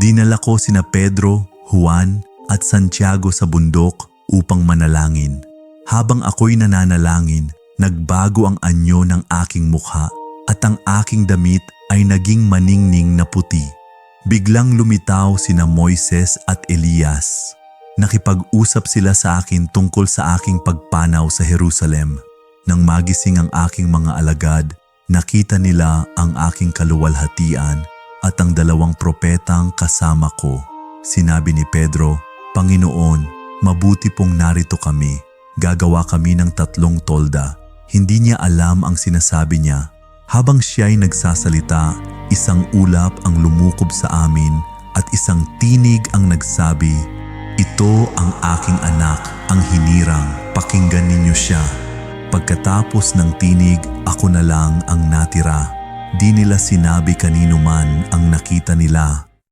Dinala ko sina Pedro, Juan at Santiago sa bundok upang manalangin. Habang ako'y nananalangin, nagbago ang anyo ng aking mukha at ang aking damit ay naging maningning na puti. Biglang lumitaw sina Moises at Elias. Nakipag-usap sila sa akin tungkol sa aking pagpanaw sa Jerusalem. Nang magising ang aking mga alagad, nakita nila ang aking kaluwalhatian at ang dalawang propetang kasama ko. Sinabi ni Pedro, Panginoon, mabuti pong narito kami. Gagawa kami ng tatlong tolda. Hindi niya alam ang sinasabi niya. Habang siya'y nagsasalita, isang ulap ang lumukob sa amin at isang tinig ang nagsabi, Ito ang aking anak, ang hinirang, pakinggan ninyo siya. Pagkatapos ng tinig, ako na lang ang natira. Di nila sinabi kanino man ang nakita nila